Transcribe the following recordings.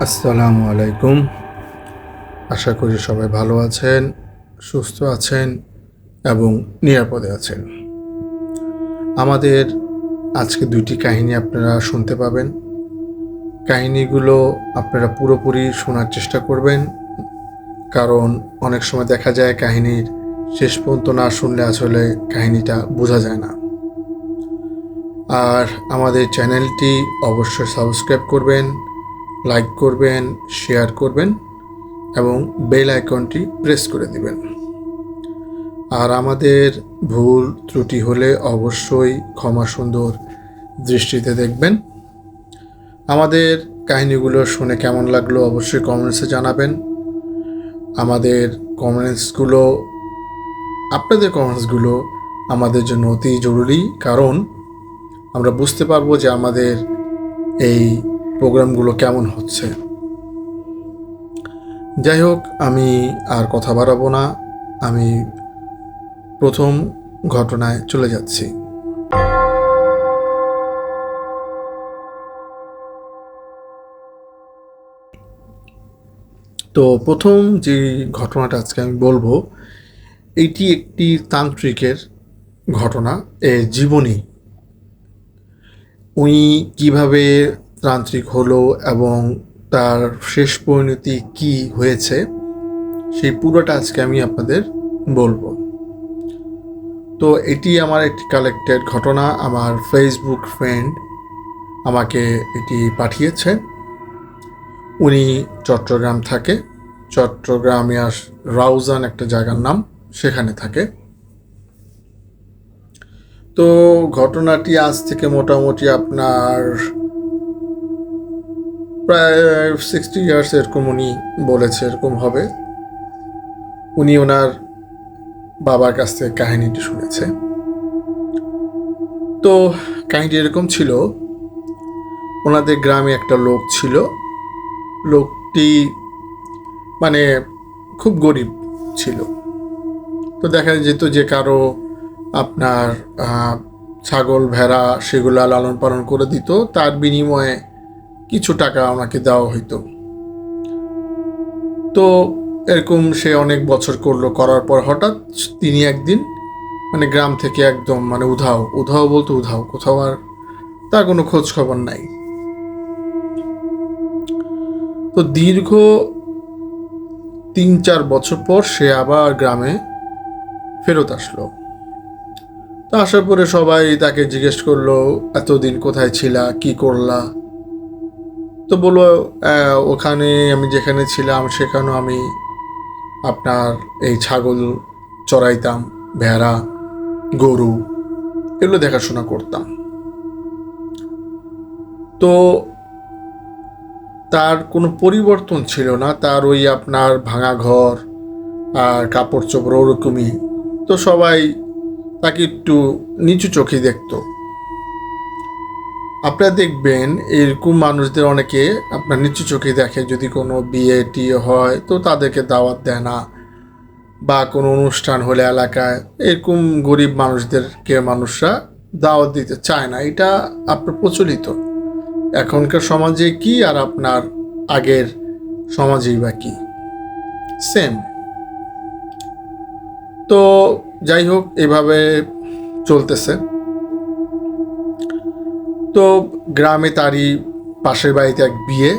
আসসালামু আলাইকুম। আশা করি সবাই ভালো আছেন, সুস্থ আছেন এবং নিরাপদে আছেন। আমাদের আজকে দুইটি কাহিনী আপনারা শুনতে পাবেন। কাহিনীগুলো আপনারা পুরোপুরি শোনার চেষ্টা করবেন, কারণ অনেক সময় দেখা যায় কাহিনীর শেষ পর্যন্ত না শুনলে আসলে কাহিনীটা বোঝা যায় না। আর আমাদের চ্যানেলটি অবশ্যই সাবস্ক্রাইব করবেন লাইক করবেন, শেয়ার করবেন এবং বেল আইকনটি প্রেস করে দিবেন। আর আমাদের ভুল ত্রুটি হলে অবশ্যই ক্ষমা সুন্দর দৃষ্টিতে দেখবেন। আমাদের কাহিনীগুলো শুনে কেমন লাগল অবশ্যই কমেন্টসে জানাবেন। আমাদের কমেন্টসগুলো আপনাদের কমেন্টসগুলো আমাদের জন্য অতি জরুরি। কারণ আমরা বুঝতে পারব যে আমাদের এই প্রোগ্রামগুলো কেমন হচ্ছে? যাই হোক, আমি আর কথা বাড়াবো না। আমি প্রথম ঘটনায় চলে যাচ্ছি। তো প্রথম যে ঘটনাটা আজকে আমি বলব, এটি একটি তান্ত্রিকের ঘটনা, এ জীবনী। উনি কীভাবে তান্ত্রিক হলো এবং তার শেষ পরিণতি কি হয়েছে, সেই পুরোটা আজকে আমি আপনাদের বলব। তো এটি আমার একটি কালেক্টেড ঘটনা, আমার ফেসবুক ফ্রেন্ড আমাকে এটি পাঠিয়েছে। উনি চট্টগ্রাম থাকে চট্টগ্রামে আস রাউজান একটা জায়গার নাম, সেখানে থাকে। তো ঘটনাটি আজ থেকে মোটামুটি আপনার প্রায় সিক্সটি ইয়ার্স এরকম উনি বলেছে, এরকম হবে। উনি ওনার বাবার কাছ থেকে কাহিনীটি শুনেছে। তো কাহিনীটি এরকম ছিল, ওনাদের গ্রামে একটা লোক ছিল। লোকটি মানে খুব গরিব ছিল। তো দেখা যেত যে কারও আপনার ছাগল, ভেড়া সেগুলো লালন পালন করে দিত। তার বিনিময়ে কিছু টাকা ওনাকে দেওয়া হইতো। তো এরকম সে অনেক বছর করল, করার পর হঠাৎ তিনি একদিন মানে গ্রাম থেকে একদম মানে উধাও উধাও বলতে উধাও, কোথাও আর তার কোনো খোঁজ খবর নাই। তো দীর্ঘ তিন চার বছর পর সে আবার গ্রামে ফেরত আসলো। তো আসার পরে সবাই তাকে জিজ্ঞেস করল, এতদিন কোথায় ছিলা? কি করলা? তো বলল "আহ, ওখানে আমি যেখানে ছিলাম সেখানেও আমি আপনার এই ছাগল চড়াইতাম ভেড়া গরু এগুলো দেখাশোনা করতাম। তো তার কোনো পরিবর্তন ছিল না তার ওই আপনার ভাঙা ঘর আর কাপড় চোপড় ওরকমই। তো সবাই তাকে একটু নিচু চোখে দেখতো। আপনারা দেখবেন এরকম মানুষদের অনেকে আপনার নিচু চোখে দেখে যদি কোনো বিয়ে টিয়ে হয়, তো তাদেরকে দাওয়াত দেয় না। বা কোনো অনুষ্ঠান হলে এলাকায় এরকম গরিব মানুষদেরকে মানুষরা দাওয়াত দিতে চায় না। এটা আপনার প্রচলিত। এখনকার সমাজে কি আর আপনার আগের সমাজেই বা কি? সেম তো যাই হোক, এভাবে চলতেছে। তো গ্রামে তারই পাশের বাড়িতে এক বিয়ে।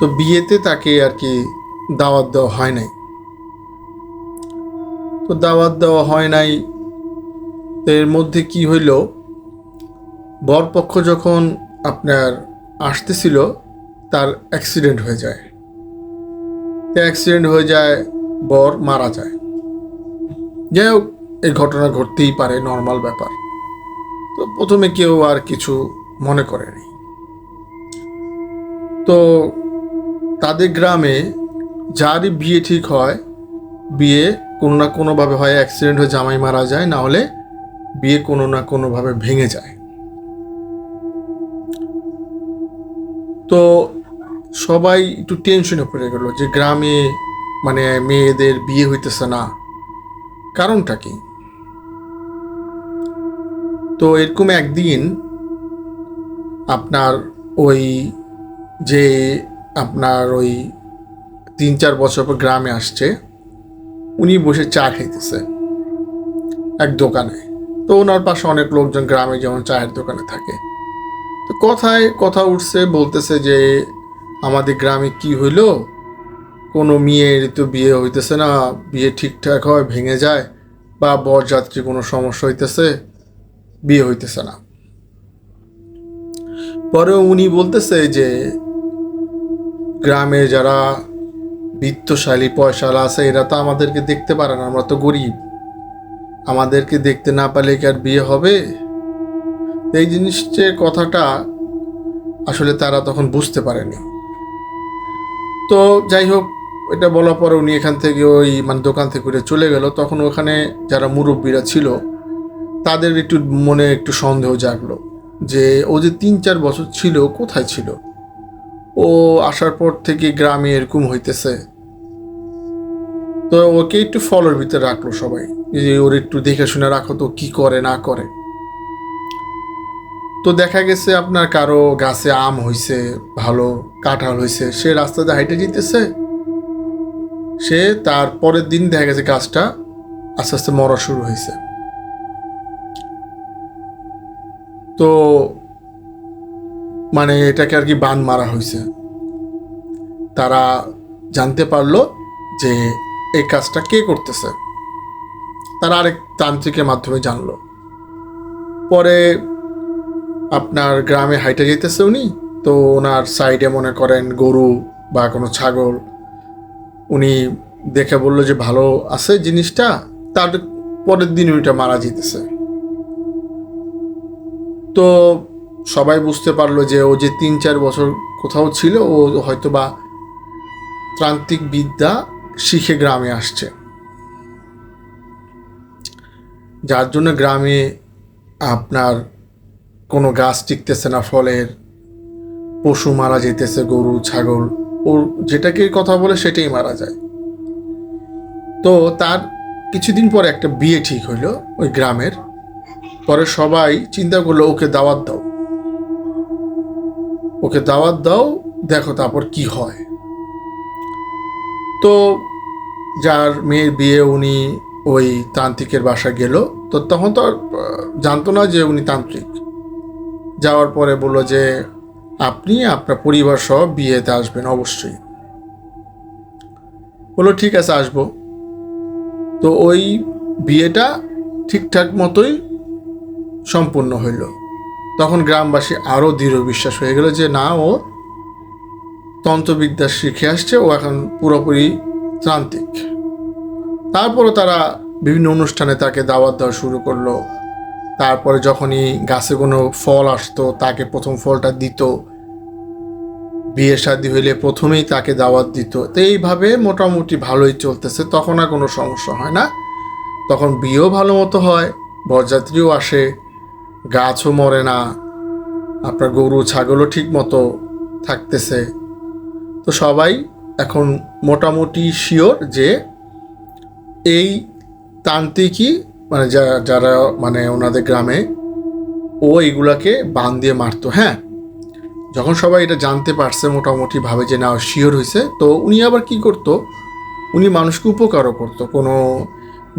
তো বিয়েতে তাকে আর কি দাওয়াত দেওয়া হয় নাই। তো দাওয়াত দেওয়া হয় নাই। এর মধ্যে কি হইল? বরপক্ষ যখন আপনার আসতেছিল, তার অ্যাক্সিডেন্ট হয়ে যায়। তো অ্যাক্সিডেন্ট হয়ে যায়, বর মারা যায়। যাই হোক এই ঘটনা ঘটতেই পারে নর্মাল ব্যাপার। তো প্রথমে কেউ আর কিছু মনে করেনি। তো তাদের গ্রামে যারই বিয়ে ঠিক হয়, বিয়ে কোনো না কোনোভাবে হয় অ্যাক্সিডেন্ট হয়ে জামাই মারা যায়, না হলে বিয়ে কোনো না কোনোভাবে ভেঙে যায়। তো সবাই একটু টেনশনে পড়ে গেল যে গ্রামে মানে মেয়েদের বিয়ে হইতেছে না। কারণটা কি? তো এরকম একদিন আপনার ওই যে আপনার ওই তিন চার বছর পর গ্রামে আসছে, উনি বসে চা খাইতেছে এক দোকানে। তো ওনার পাশে অনেক লোকজন গ্রামে যেমন চায়ের দোকানে থাকে। তো কথায় কথা উঠছে, বলতেছে যে আমাদের গ্রামে কি হইল? কোনো মেয়ের তো বিয়ে হইতেছে না, বিয়ে ঠিকঠাক হয়, ভেঙে যায়, বা বরযাত্রী কোনো সমস্যা হইতেছে। বিয়ে হইতেছে না। পরে উনি বলতেছে যে গ্রামে যারা বিত্তশালী পয়সালা আছে, এরা তো আমাদেরকে দেখতে পারে না, আমরা তো গরিব। আমাদেরকে দেখতে না পারলে কি আর বিয়ে হবে? এই জিনিসের কথাটা আসলে তারা তখন বুঝতে পারেনি। তো যাই হোক, এটা বলার পরে উনি এখান থেকে ওই মানে দোকান থেকে উঠে চলে গেল। তখন ওখানে যারা মুরব্বীরা ছিল তাদের একটু মনে একটু সন্দেহ জাগলো যে ও যে তিন চার বছর ছিল কোথায় ছিল? ও আসার পর থেকে গ্রামে এরকম হইতেছে। তো ওকে একটু ফলোর ভিতরে রাখল সবাই। যে ওর একটু দেখে শুনে রাখো তো কি করে, না করে। তো দেখা গেছে আপনার কারও গাছে আম হইছে, ভালো কাঁঠাল হইছে, সে রাস্তাতে হাইটে যেতেছে। সে তার পরের দিন দেখা গেছে গাছটা আস্তে আস্তে মরা শুরু হয়েছে তো মানে এটাকে আর কি বান মারা হয়েছে তারা জানতে পারল যে এই কাজটা কে করতেছে। তারা আরেক তান্ত্রিকের মাধ্যমে জানলো। পরে আপনার গ্রামে হাইটে যেতেছে উনি, তো ওনার সাইডে মনে করেন গরু বা কোনো ছাগল। উনি দেখে বলল যে ভালো আছে জিনিসটা, তার পরের দিন ওইটা মারা যেতেছে। তো সবাই বুঝতে পারল যে ও যে তিন চার বছর কোথাও ছিল, ও হয়তো বা ত্রান্তিক বিদ্যা শিখে গ্রামে আসছে। যার জন্য গ্রামে আপনার কোনো গাছ টিকতেছে না, ফলের পশু মারা যেতেছে, গরু, ছাগল ওর যেটাকে কথা বলে সেটাই মারা যায়। তো তার কিছুদিন পর একটা বিয়ে ঠিক হইল ওই গ্রামের। পরে সবাই চিন্তা করল, ওকে দাওয়াত দাও। ওকে দাওয়াত দাও, দেখো তারপর কি হয়। তো যার মেয়ের বিয়ে উনি ওই তান্ত্রিকের বাসা গেল। তো তখন তো জানতো না যে উনি তান্ত্রিক। যাওয়ার পরে বলল যে, আপনি, আপনার পরিবার সহ বিয়েতে আসবেন অবশ্যই। বলল, ঠিক আছে, আসব। তো ওই বিয়েটা ঠিকঠাক মতোই সম্পূর্ণ হইল। তখন গ্রামবাসী আরও দৃঢ় বিশ্বাস হয়ে গেল যে না, ও তন্ত্রবিদ্যা শিখে আসছে, ও এখন পুরোপুরি ত্রান্তিক। তারপরে তারা বিভিন্ন অনুষ্ঠানে তাকে দাওয়াত দেওয়া শুরু করল। তারপরে যখনই গাছে কোনো ফল আসতো, তাকে প্রথম ফলটা দিত। বিয়ে শাদি হইলে প্রথমেই তাকে দাওয়াত দিত। তো এইভাবে মোটামুটি ভালোই চলতেছে, তখন আর কোনো সমস্যা হয় না। তখন বিয়েও ভালো মতো হয়, বরযাত্রীও আসে। গাছও মরে না। আপনার গরু ছাগলও ঠিক মতো থাকতেছে। তো সবাই এখন মোটামুটি শিওর যে এই তান্ত্রিকই মানে যারা যারা মানে ওনাদের গ্রামে ও এগুলাকে বান দিয়ে মারতো হ্যাঁ? যখন সবাই এটা জানতে পারছে মোটামুটি ভাবে যে না শিওর হয়েছে তো উনি আবার কি করতো? উনি মানুষকে উপকারও করতো। কোনো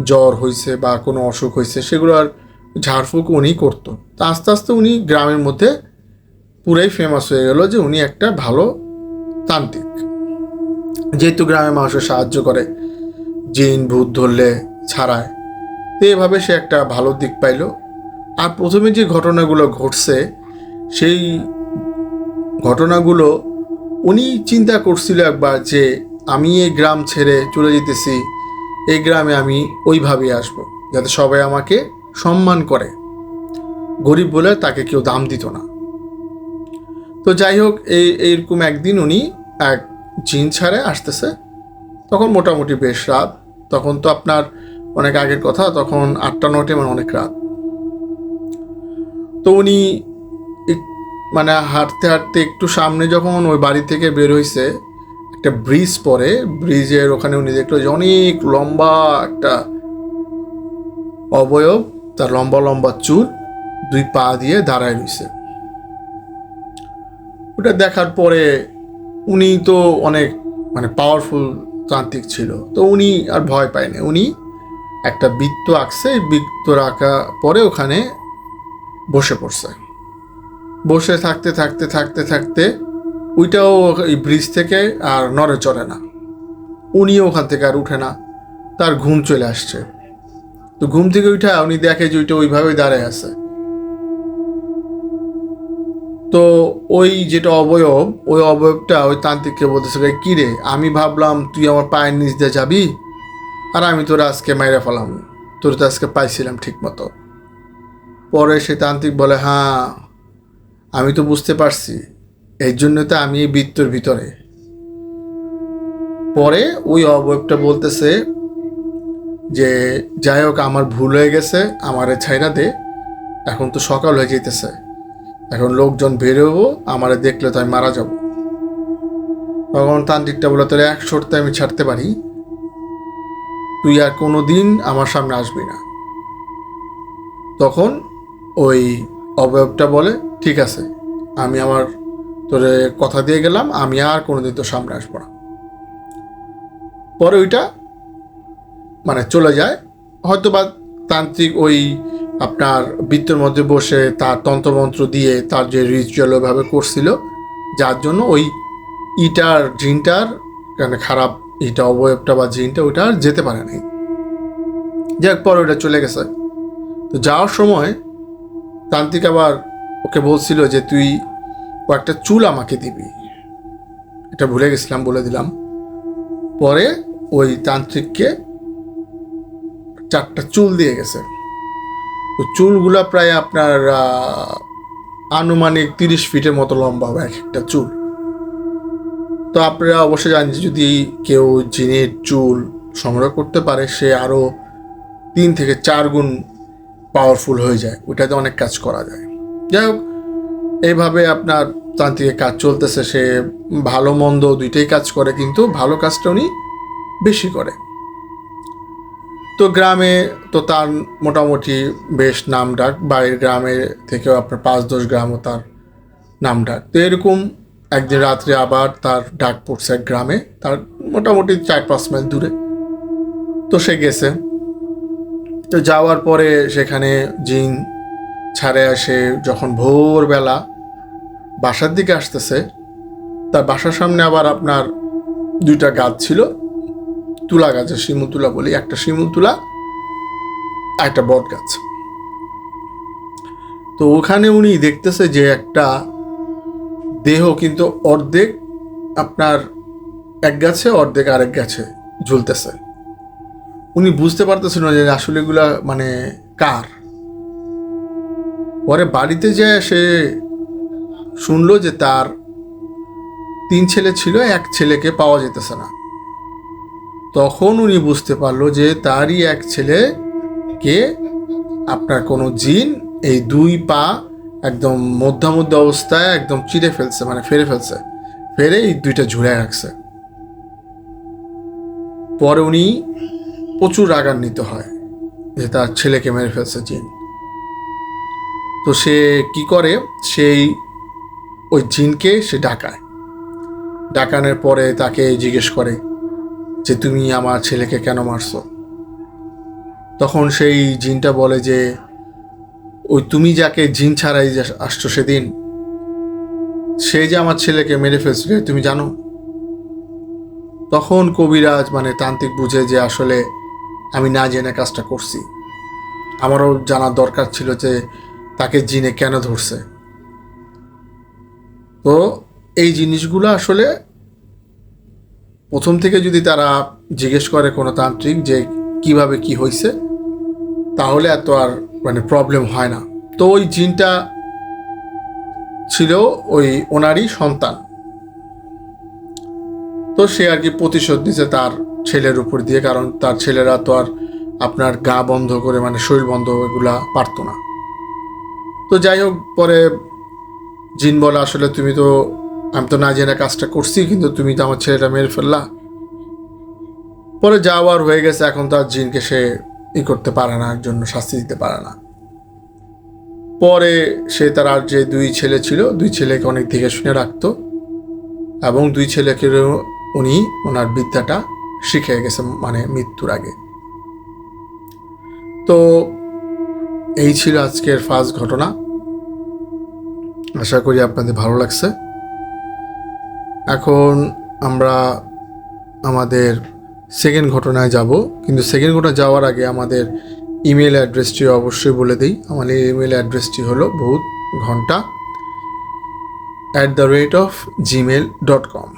জ্বর হয়েছে বা কোনো অসুখ হয়েছে সেগুলো আর ঝাড়ফুঁক উনি করতো। তা আস্তে আস্তে উনি গ্রামের মধ্যে পুরাই ফেমাস হয়ে গেল যে উনি একটা ভালো তান্ত্রিক। যেহেতু গ্রামের মানুষের সাহায্য করে, জিন, ভূত ধরলে ছাড়ায়, তো এভাবে সে একটা ভালো দিক পাইলো। আর প্রথমে যে ঘটনাগুলো ঘটছে, সেই ঘটনাগুলো উনি চিন্তা করছিল একবার যে আমি এই গ্রাম ছেড়ে চলে যেতেছি, এই গ্রামে আমি ওইভাবে আসব, যাতে সবাই আমাকে সম্মান করে। গরিব বলে তাকে কেউ দাম দিত না। তো যাই হোক, এই এইরকম একদিন উনি এক জিন ছাড়ে আসতেছে। তখন মোটামুটি বেশ রাত। তখন তো আপনার অনেক আগের কথা, তখন আটটা নটে মানে অনেক রাত। তো উনি মানে হাঁটতে হাঁটতে একটু সামনে যখন ওই বাড়ি থেকে বের হয়েছে একটা ব্রিজ পরে ব্রিজের ওখানে উনি দেখল যে অনেক লম্বা একটা অবয়ব। তার লম্বা লম্বা চুল দুই পা দিয়ে দাঁড়ায় রয়েছে। ওটা দেখার পরে উনি তো অনেক মানে পাওয়ারফুল তান্ত্রিক ছিল, তো উনি আর ভয় পায়নি। উনি একটা বৃত্ত আঁকছে বৃত্ত রাখা পরে ওখানে বসে পড়ছে। বসে থাকতে থাকতে থাকতে থাকতে ওইটাও এই ব্রিজ থেকে আর নড়ে চড়ে না। উনিও ওখান থেকে আর উঠে না, তার ঘুম চলে আসছে। তো ঘুম থেকে উঠে উনি দেখে যে ওইটা ওইভাবেই দাঁড়ায় আছে। তো ওই যেটা অবয়ব ওই অবয়বটা ওই তান্ত্রিককে বলতেছে "রে, কি রে? আমি ভাবলাম তুই আমার পায়ের নিচ দিয়ে যাবি আর আমি তোরা আজকে মাইরা ফেলাম। তোর তো আজকে পাইছিলাম ঠিক মতো পরে সে তান্ত্রিক বলে হ্যাঁ আমি তো বুঝতে পারছি। এই জন্য তো আমি এই বৃত্তর ভিতরে। পরে ওই অবয়বটা বলতেছে যে যাই হোক, আমার ভুল হয়ে গেছে, আমারে ছাইরা দে। এখন তো সকাল হয়ে যেতেছে এখন লোকজন বেরোবো আমারে দেখলে তো আমি মারা যাব। তখন তান্ত্রিকটা বলে, তোর এক শর্তে আমি ছাড়তে পারি। তুই আর কোনো দিন আমার সামনে আসবি না। তখন ওই অবয়বটা বলে, ঠিক আছে, আমি আমার তোরে কথা দিয়ে গেলাম, আমি আর কোনোদিন তোর সামনে আসব না। পরে ওইটা মানে চলে যায়। হয়তো বা তান্ত্রিক ওই আপনার বৃত্তের মধ্যে বসে তার তন্ত্রমন্ত্র দিয়ে তার যে রিচুয়াল ওইভাবে করছিল, যার জন্য ওই ইটার জিনটার মানে খারাপ ইটা, অবয়বটা বা জিনটা ওইটা আর যেতে পারে নাই। যাক, পরে ওইটা চলে গেছে। তো যাওয়ার সময় তান্ত্রিক আবার ওকে বলছিল যে, তুই কয়েকটা চুল আমাকে দিবি। এটা ভুলে গেছিলাম, বলে দিলাম। পরে ওই তান্ত্রিককে চারটা চুল দিয়ে গেছে। তো চুলগুলা প্রায় আপনার আনুমানিক তিরিশ ফিটের মতো লম্বা হবে এক একটা চুল। তো আপনারা অবশ্যই জানেন যে যদি কেউ জিনের চুল সংগ্রহ করতে পারে, সে আরও তিন থেকে চার গুণ পাওয়ারফুল হয়ে যায়। ওইটাতে অনেক কাজ করা যায়। যাই হোক, এইভাবে আপনার তান্ত্রিকের কাজ চলতেছে। সে ভালো মন্দ দুইটাই কাজ করে, কিন্তু ভালো কাজটা উনি বেশি করে। তো গ্রামে তো তার মোটামুটি বেশ নাম ডাক বাইরের গ্রামে থেকেও আপনার পাঁচ দশ গ্রামও তার নাম ডাক তো এরকম একদিন রাত্রে আবার তার ডাক পড়ছে এক গ্রামে। তার মোটামুটি চার পাঁচ মাইল দূরে। তো সে গেছে। তো যাওয়ার পরে সেখানে জিন ছাড়ে আসে যখন ভোরবেলা বাসার দিকে আসতেছে, তার বাসার সামনে আবার আপনার দুইটা গাছ ছিল। তুলা গাছের শিমুল তুলা বলি, একটা শিমুল তুলা আর একটা বট গাছ। তো ওখানে উনি দেখতেছে যে একটা দেহ কিন্তু অর্ধেক আপনার এক গাছে, অর্ধেক আরেক গাছে ঝুলতেছে। উনি বুঝতে পারতেছেন না যে আসলে এগুলা মানে কার। পরে বাড়িতে যায় সে শুনলো যে তার তিন ছেলে ছিল, এক ছেলেকে পাওয়া যেতেছে না। তখন উনি বুঝতে পারল যে তারই এক ছেলে কে আপনার কোনো জিন এই দুই পা একদম মধ্যামধ্য অবস্থায় একদম চিড়ে ফেলছে মানে ফেরে ফেলছে, ফেরে এই দুইটা ঝুড়ে রাখছে। পরে উনি প্রচুর রাগান্বিত হয় যে তার ছেলেকে মেরে ফেলছে জিন। তো সে কি করে? সেই ওই জিনকে সে ডাকায়। ডাকানোর পরে তাকে জিজ্ঞেস করে যে তুমি আমার ছেলেকে কেন মারছো? তখন সেই জিনটা বলে যে, ওই তুমি যাকে জিন ছাড়াই আসছো সেদিন, সে যে আমার ছেলেকে মেরে ফেলছিল তুমি জানো? তখন কবিরাজ মানে তান্ত্রিক বুঝে যে আসলে আমি না জেনে কাজটা করছি। আমারও জানার দরকার ছিল যে তাকে জিনে কেন ধরছে। তো এই জিনিসগুলো আসলে প্রথম থেকে যদি তারা জিজ্ঞেস করে কোনো তান্ত্রিক যে কীভাবে কি হয়েছে তাহলে এত আর মানে প্রবলেম হয় না। তো ওই জিনটা ছিল ওই ওনারই সন্তান। তো সে আর কি প্রতিশোধ দিছে তার ছেলের উপর দিয়ে, কারণ তার ছেলেরা তো আর আপনার গা বন্ধ করে মানে শরীর বন্ধ এগুলা পারতো না। তো যাই হোক, পরে জিন বলে, আসলে তুমি তো আমি তো না জেনে কাজটা করছি, কিন্তু তুমি তো আমার ছেলেটা মেরে ফেললা। পরে যাওয়ার হয়ে গেছে, এখন তো আর জিনকে সে ই করতে পারে না জন্য শাস্তি দিতে পারে না। পরে সে তার আর যে দুই ছেলে ছিল, দুই ছেলেকে অনেক দেখে শুনে রাখতো, এবং দুই ছেলেকেও উনি ওনার বিদ্যাটা শিখে গেছে মানে মৃত্যুর আগে। তো এই ছিল আজকের ফার্স্ট ঘটনা। আশা করি আপনাদের ভালো লাগছে। এখন আমরা আমাদের সেকেন্ড ঘটনায় যাব, কিন্তু সেকেন্ড ঘটনা যাওয়ার আগে আমাদের ইমেল অ্যাড্রেসটি অবশ্যই বলে দিই। আমাদের ইমেল অ্যাড্রেসটি হলো বহুত ঘণ্টা at the rate of gmail dot com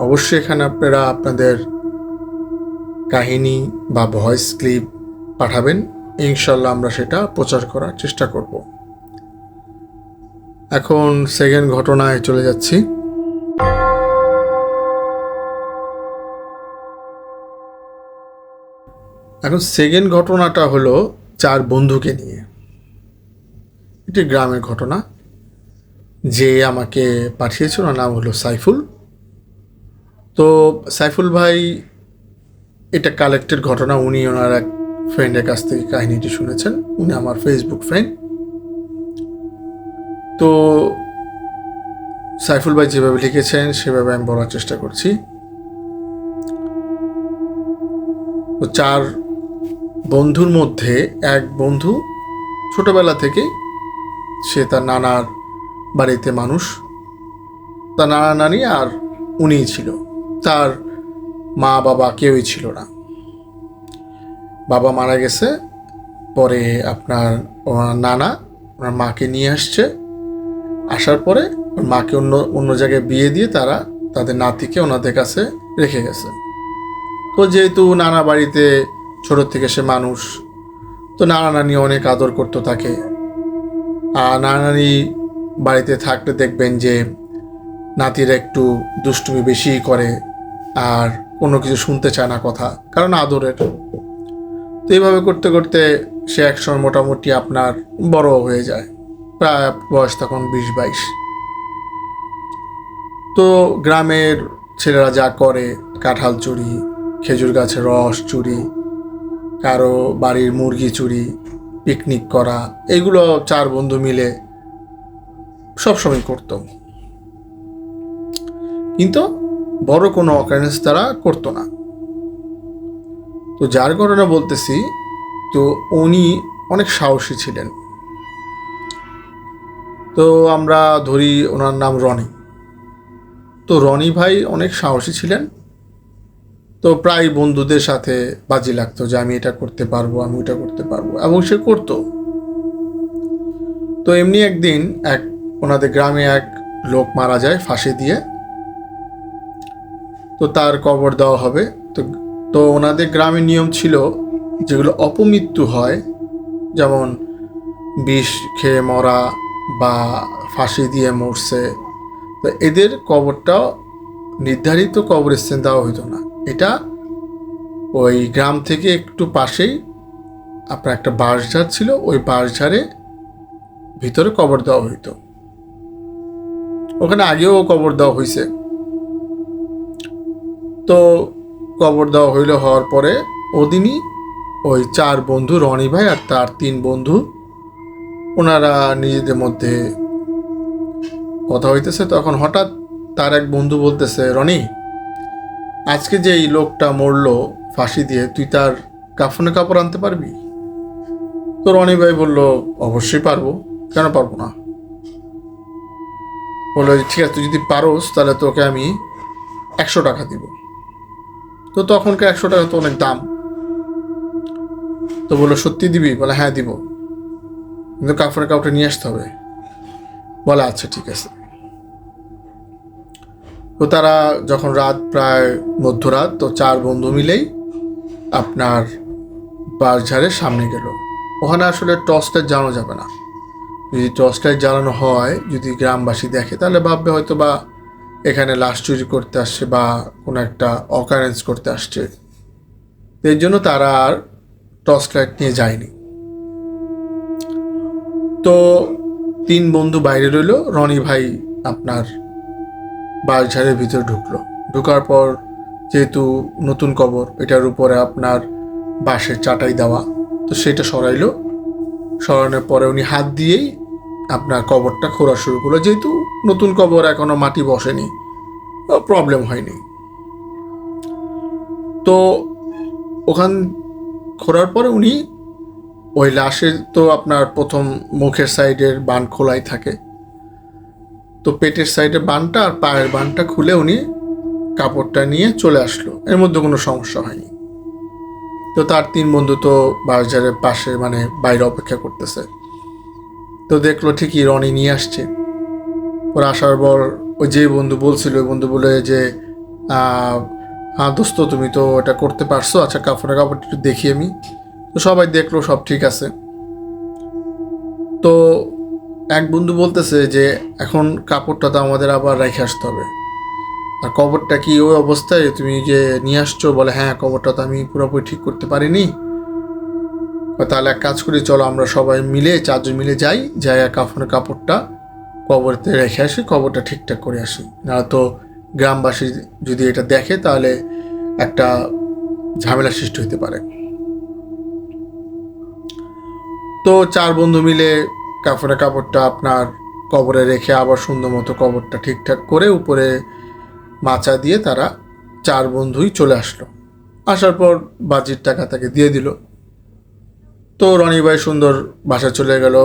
অবশ্যই এখানে আপনারা আপনাদের কাহিনী বা ভয়েস ক্লিপ পাঠাবেন। ইনশাল্লাহ আমরা সেটা প্রচার করার চেষ্টা করব। এখন সেকেন্ড ঘটনায় চলে যাচ্ছি। এখন সেকেন্ড ঘটনাটা হলো চার বন্ধুকে নিয়ে। এটি গ্রামের ঘটনা। যে আমাকে পাঠিয়েছিল নাম হলো সাইফুল। তো সাইফুল ভাই, এটা কালেক্টেড ঘটনা, উনি ওনার এক ফ্রেন্ডের কাছ থেকে কাহিনীটি শুনেছেন। উনি আমার ফেসবুক ফ্রেন্ড তো সাইফুল ভাই যেভাবে লিখেছেন, সেভাবে আমি বলার চেষ্টা করছি। চার বন্ধুর মধ্যে এক বন্ধু ছোটবেলা থেকে সে তার নানার বাড়িতে মানুষ। তার নানা নানি আর উনিই ছিল। তার মা বাবা কেউই ছিল না। বাবা মারা গেছে, পরে আপনার ওনার নানা, ওনার মাকে নিয়ে আসছে। আসার পরে ওর মাকে অন্য অন্য জায়গায় বিয়ে দিয়ে তারা তাদের নাতিকে ওনাদের কাছে রেখে গেছে। তো যেহেতু নানা বাড়িতে ছোট থেকে সে মানুষ। তো নানা নানি অনেক আদর করতো তাকে। আর নানা নানি বাড়িতে থাকলে দেখবেন যে নাতিরা একটু দুষ্টুমি বেশি করে আর কোনো কিছু শুনতে চায় না কথা, কারণ আদরের। তো এইভাবে করতে করতে সে একসময় মোটামুটি আপনার বড় হয়ে যায়, প্রায় বয়স তখন বিশ বাইশ। তো গ্রামের ছেলেরা যা করে, কাঁঠাল চুরি, খেজুর গাছের রস চুরি কারও বাড়ির মুরগি চুরি পিকনিক করা, এগুলো চার বন্ধু মিলে সবসময় করত। কিন্তু বড় কোনো অকারেন্স তারা করতো না। তো যার ঘটনা বলতেছি, তো উনি অনেক সাহসী ছিলেন। তো আমরা ধরি ওনার নাম রনি। তো রনি ভাই অনেক সাহসী ছিলেন। তো প্রায় বন্ধুদের সাথে বাজি লাগতো যে আমি এটা করতে পারব, আমি ওটা করতে পারব। এবং সে করতো। তো এমনি একদিন এক, ওনাদের গ্রামে এক লোক মারা যায় ফাঁসি দিয়ে। তো তার কবর দেওয়া হবে। তো তো ওনাদের গ্রামের নিয়ম ছিল যেগুলো অপমৃত্যু হয়। যেমন বিষ খেয়ে মরা বা ফাঁসি দিয়ে মরছে। তো এদের কবরটাও নির্ধারিত কবরস্থান দেওয়া হইতো না। এটা ওই গ্রাম থেকে একটু পাশেই আপনার একটা বাঁশঝাড় ছিল, ওই বাঁশঝাড়ে ভিতরে কবর দেওয়া হইতো। ওখানে আগেও কবর দেওয়া হয়েছে তো কবর দেওয়া হইল হওয়ার পরে ওদিনই ওই চার বন্ধু, রনি ভাই আর তার তিন বন্ধু, ওনারা নিজেদের মধ্যে কথা হইতেছে। তখন হঠাৎ তার এক বন্ধু বলতেছে, রনি আজকে যে এই লোকটা মরলো ফাঁসি দিয়ে, তুই তার কাফনে কাপড় আনতে পারবি? তো রনি ভাই বলল, অবশ্যই পারব। কেন পারব না? বলল, ঠিক আছে, তুই যদি পারোস, তাহলে তোকে আমি একশো টাকা দিব। তো তখনকার একশো টাকা তো অনেক দাম। তো বলল, সত্যি দিবি? বলে হ্যাঁ দিব। কিন্তু কাপড়ে কাপড়ে নিয়ে আসতে হবে। বলে আচ্ছা ঠিক আছে। তো তারা যখন রাত প্রায় মধ্যরাত, তো চার বন্ধু মিলেই আপনার বাঁশঝাড়ের সামনে গেল। ওখানে আসলে টর্চ লাইট জ্বালানো যাবে না। যদি টর্চ লাইট জ্বালানো হয়, যদি গ্রামবাসী দেখে, তাহলে ভাববে হয়তো বা এখানে লাশ চুরি করতে আসছে বা কোনো একটা অকারেন্স করতে আসছে। এর জন্য তারা আর টর্চ লাইট নিয়ে যায়নি। তো তিন বন্ধু বাইরে রইল। রনি ভাই আপনার বাঁশঝাড়ের ভিতরে ঢুকলো। ঢুকার পর যেহেতু নতুন কবর, এটার উপরে আপনার বাঁশের চাটাই দেওয়া, তো সেটা সরাইলো। সরানোর পরে উনি হাত দিয়েই আপনার কবরটা খোঁড়া শুরু করল। যেহেতু নতুন কবর এখনও মাটি বসেনি প্রবলেম হয়নি। তো ওখান খোঁড়ার পরে উনি ওই লাশের তো আপনার প্রথম মুখের সাইডের বান খোলাই থাকে। তো পেটের সাইডে বানটা আর পায়ের বানটা খুলে উনি কাপড়টা নিয়ে চলে আসলো। এর মধ্যে কোনো সমস্যা হয়নি। তো তার তিন বন্ধু তো বাজারের পাশে মানে বাইরে অপেক্ষা করতেছে। তো দেখল ঠিকই রনি নিয়ে আসছে। ওর আসার পর ওই যে বন্ধু বলছিল, ওই বন্ধু বলে যে হ্যাঁ দোস্ত, তুমি তো এটা করতে পারছ। আচ্ছা কাপড়ের কাপড়টা একটু দেখি আমি। তো সবাই দেখল, সব ঠিক আছে। তো এক বন্ধু বলতেছে যে, এখন কাপড়টা তো আমাদের আবার রেখে আসতে হবে। আর কবরটা কি ওই অবস্থায় তুমি যে নিয়ে আসছো বলে হ্যাঁ কবরটা তো আমি পুরোপুরি ঠিক করতে পারিনি। তাহলে এক কাজ করি, চলো আমরা সবাই মিলে, চারজন মিলে যাই যাই কাফনের কাপড়টা কবরতে রেখে আসি, কবরটা ঠিকঠাক করে আসি। না তো গ্রামবাসী যদি এটা দেখে, তাহলে একটা ঝামেলা সৃষ্টি হতে পারে। তো চার বন্ধু মিলে কাপড়ের কাপড়টা আপনার কবরে রেখে আবার সুন্দর মতো কবরটা ঠিকঠাক করে উপরে মাচা দিয়ে তারা চার বন্ধুই চলে আসলো। আসার পর বাজির টাকা তাকে দিয়ে দিল। তো রনি ভাই সুন্দর বাসায় চলে গেল,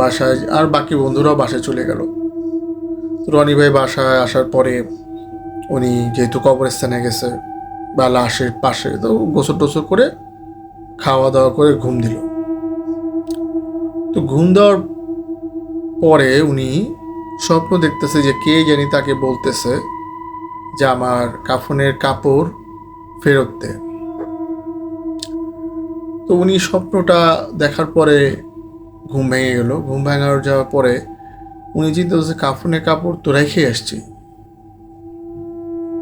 বাসায় আর বাকি বন্ধুরাও বাসায় চলে গেল। রনি ভাই বাসায় আসার পরে উনি যেহেতু কবরস্থানে গেছে বা লাশের পাশে, তো গোসল টোসল করে খাওয়া দাওয়া করে ঘুম দিল। তো ঘুম দেওয়ার পরে উনি স্বপ্ন দেখতেছে যে কে জানি তাকে বলতেছে যে আমার কাফনের কাপড় ফেরত দে। তো উনি স্বপ্নটা দেখার পরে ঘুম ভেঙে গেল। ঘুম ভাঙার যাওয়ার পরে উনি চিন্তা কাফনের কাপড় তো রেখে আসছি।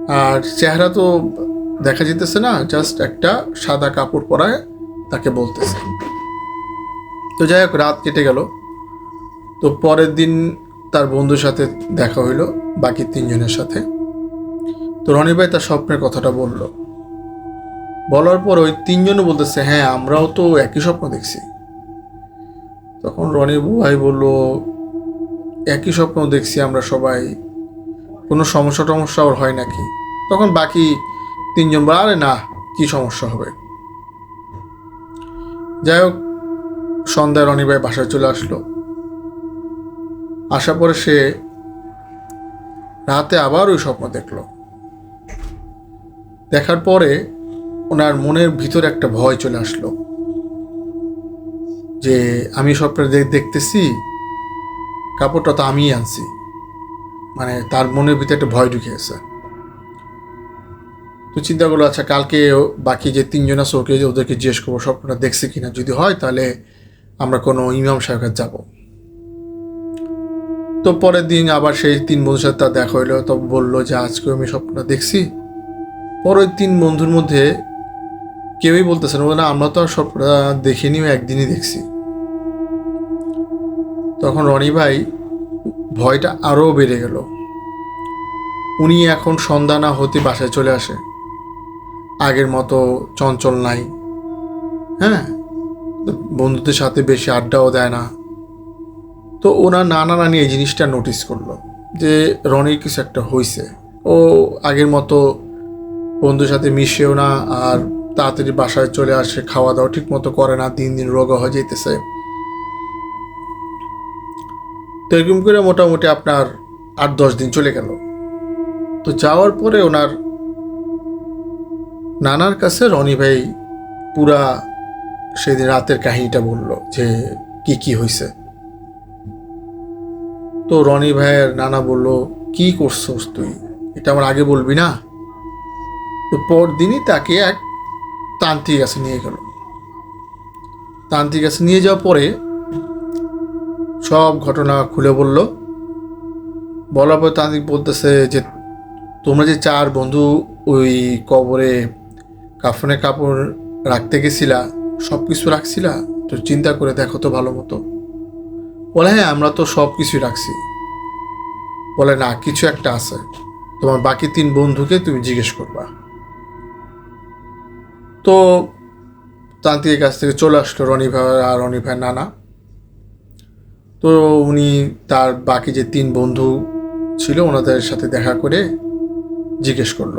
আর চেহারা তো দেখা যেতেছে না, জাস্ট একটা সাদা কাপড় পরায় তাকে বলতেছে। তো যাই হোক, রাত কেটে গেল। তো পরের দিন তার বন্ধুর সাথে দেখা হইল, বাকি তিনজনের সাথে। তো রনি ভাই তার স্বপ্নের কথাটা বলল। বলার পর ওই তিনজনও বলতেছে হ্যাঁ আমরাও তো একই স্বপ্ন দেখছি। তখন রনি ভাই বলল, একই স্বপ্ন দেখছি আমরা সবাই। কোনো সমস্যা টমস্যা ওর হয় নাকি? তখন বাকি তিনজন বলে আরে না, কি সমস্যা হবে? যাই হোক, সন্ধ্যায় রনি ভাই বাসায় চলে আসলো। আসার পরে সে রাতে আবার ওই স্বপ্ন দেখল। দেখার পরে ওনার মনের ভিতর একটা ভয় চলে আসলো যে, আমি স্বপ্নে দেখতেছি, কাপড়টা তো আমিই আনছি। মানে তার মনের ভিতরে একটা ভয় ঢুকে গেছে। তো চিন্তা করল আচ্ছা কালকে বাকি যে তিনজন আছে, ওকে ওদেরকে জিজ্ঞেস করব স্বপ্নটা দেখছে কিনা, যদি হয় তাহলে আমরা কোনো ইমাম সাহেবের যাব। তো পরের দিন আবার সেই তিন বন্ধুর সাথে তার দেখা হইল, তো বলল যে আজকে আমি স্বপ্নটা দেখছি। পর ওই তিন বন্ধুর মধ্যে কেউই বলতেছে না আমরা তো আর স্বপ্নটা দেখিনি একদিনই দেখছি। তখন রনি ভাই ভয়টা আরও বেড়ে গেল। উনি এখন সন্ধ্যা না হতে বাসায় চলে আসে। আগের মতো চঞ্চল নাই। হ্যাঁ? বন্ধুদের সাথে বেশি আড্ডাও দেয় না। তো ওনার নানা নানি এই জিনিসটা নোটিস করল যে রনির কিছু একটা হয়েছে ও আগের মতো বন্ধুর সাথে মিশেও না আর তাড়াতাড়ি বাসায় চলে আসে খাওয়া দাওয়া ঠিক মতো করে না, দিন দিন রোগ হয়ে যেতেছে তো এরকম করে মোটামুটি আপনার আট দশ দিন চলে গেল। তো যাওয়ার পরে ওনার নানার কাছে রনি ভাই পুরা সেদিন রাতের কাহিনীটা বলল যে কি কি হয়েছে তো রনি ভাইয়ের নানা বলল, কি করছস তুই? এটা আমার আগে বলবি না? তো পরদিনই তাকে এক তান্ত্রিক কাছে নিয়ে গেল। তান্ত্রিক কাছে নিয়ে যাওয়ার পরে সব ঘটনা খুলে বলল। বলার পর তান্ত্রিক বলতেছে যে, তোমরা যে চার বন্ধু ওই কবরে কাফনে কাপড় রাখতে গেছিলা সব কিছু রাখছিলা, তো চিন্তা করে দেখো তো ভালো মতো। বলে হ্যাঁ আমরা তো সব কিছুই রাখছি। বলে, না, কিছু একটা আছে। তোমার বাকি তিন বন্ধুকে তুমি জিজ্ঞেস করবা। তো তান্ত্রিকের কাছ থেকে চলে আসলো রনি ভাই আর রনি ভাই নানা। তো উনি তার বাকি যে তিন বন্ধু ছিল, ওনাদের সাথে দেখা করে জিজ্ঞেস করল।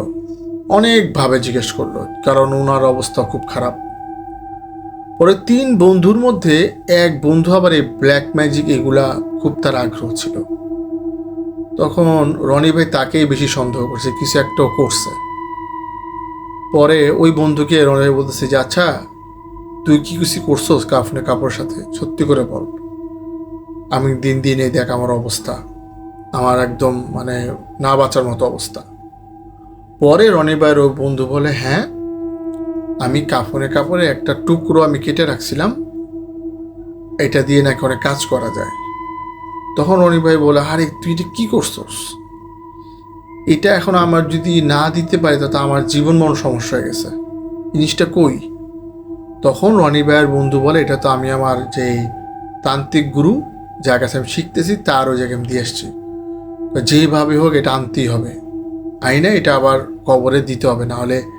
অনেকভাবে জিজ্ঞেস করল, কারণ ওনার অবস্থা খুব খারাপ। পরে তিন বন্ধুর মধ্যে এক বন্ধু আবার এই ব্ল্যাক ম্যাজিক এগুলা খুব তার আগ্রহ ছিল। তখন রনি ভাই তাকেই বেশি সন্দেহ করছে, কিছু একটাও করছে। পরে ওই বন্ধুকে রনি ভাই বলতেছে যে আচ্ছা তুই কি কিছু করছোস কাফনে কাপড়ের সাথে? সত্যি করে বল। আমি দিন দিন এই দেখ আমার অবস্থা। আমার একদম মানে না বাঁচার মতো অবস্থা। পরে রনি ভাইয়ের ওই বন্ধু বলে হ্যাঁ আমি কাফনে কাপড়ে একটা টুকরো আমি কেটে রাখছিলাম। এটা দিয়ে নাকি অনেক কাজ করা যায়। তখন রনি ভাই বলে আরে, তুই এটা কী করছস? এটা এখন আমার যদি না দিতে পারি তাতে আমার জীবন মন সমস্যা হয়ে গেছে। জিনিসটা কই? তখন রনি ভাইয়ের বন্ধু বলে, এটা তো আমি আমার যে তান্ত্রিক গুরু, যার কাছে আমি শিখতেছি, তার ওই জায়গায় আমি দিয়ে এসছি তো যেভাবে হোক, এটা আনতেই হবে। আইনে এটা আবার কবরে দিতে হবে না হলে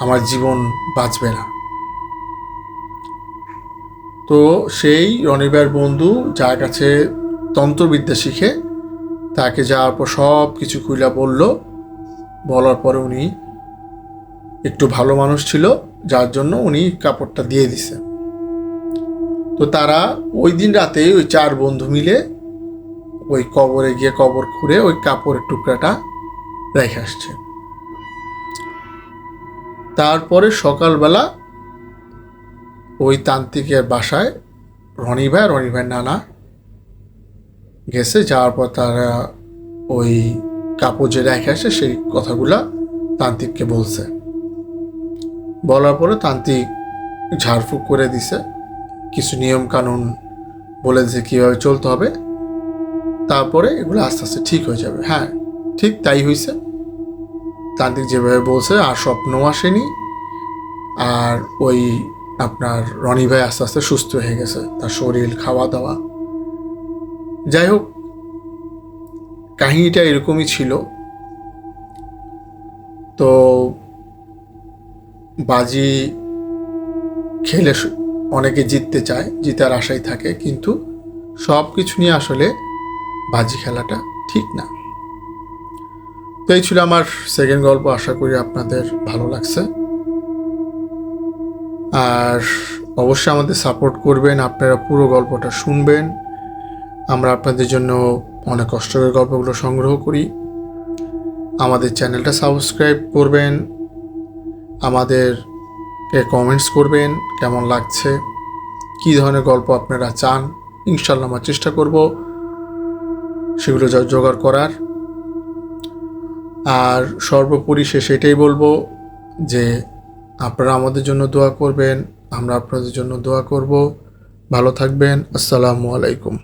আমার জীবন বাঁচবে না। তো সেই রনিবার বন্ধু যার কাছে তন্ত্রবিদ্যা শিখে তাকে যাওয়ার পর সব কিছু খুইলা বলল। বলার পরে উনি একটু ভালো মানুষ ছিল, যার জন্য উনি কাপড়টা দিয়ে দিছে। তো তারা ওই দিন রাতে ওই চার বন্ধু মিলে ওই কবরে গিয়ে কবর খুঁড়ে ওই কাপড়ের টুকরাটা রেখে আসছে। তারপরে সকালবেলা ওই তান্ত্রিকের বাসায় রনি ভাই রনি ভাই নানা গেছে। যাওয়ার পর তারা ওই কাপড় যে রেখে আসে, সেই কথাগুলা তান্ত্রিককে বলছে। বলার পরে তান্ত্রিক ঝাড়ফুঁক করে দিছে। কিছু নিয়ম কানুন বলে যে কীভাবে চলতে হবে, তারপরে এগুলো আস্তে আস্তে ঠিক হয়ে যাবে। হ্যাঁ ঠিক তাই হয়েছে তান্ত্রিক যেভাবে বলছে, আর স্বপ্ন আসেনি। আর ওই আপনার রনি ভাই আস্তে আস্তে সুস্থ হয়ে গেছে, তার শরীর খাওয়া দাওয়া যাই হোক, কাহিনীটা এরকমই ছিল। তো বাজি খেলে অনেকে জিততে চায়, জিতার আশায় থাকে, কিন্তু সব কিছু নিয়ে আসলে বাজি খেলাটা ঠিক না। এই ছিল আমার সেকেন্ড গল্প। আশা করি আপনাদের ভালো লাগছে। আর অবশ্যই আমাদের সাপোর্ট করবেন। আপনারা পুরো গল্পটা শুনবেন। আমরা আপনাদের জন্য অনেক কষ্ট করে গল্পগুলো সংগ্রহ করি। আমাদের চ্যানেলটা সাবস্ক্রাইব করবেন। আমাদেরকে কমেন্টস করবেন, কেমন লাগছে, কী ধরনের গল্প আপনারা চান। ইনশাল্লাহ আমরা চেষ্টা করব সেগুলো জোগাড় করার। আর সর্বোপরি শেষ এটাই বলব যে আপনারা আমাদের জন্য দোয়া করবেন, আমরা আপনাদের জন্য দোয়া করব। ভালো থাকবেন, আসসালামু আলাইকুম।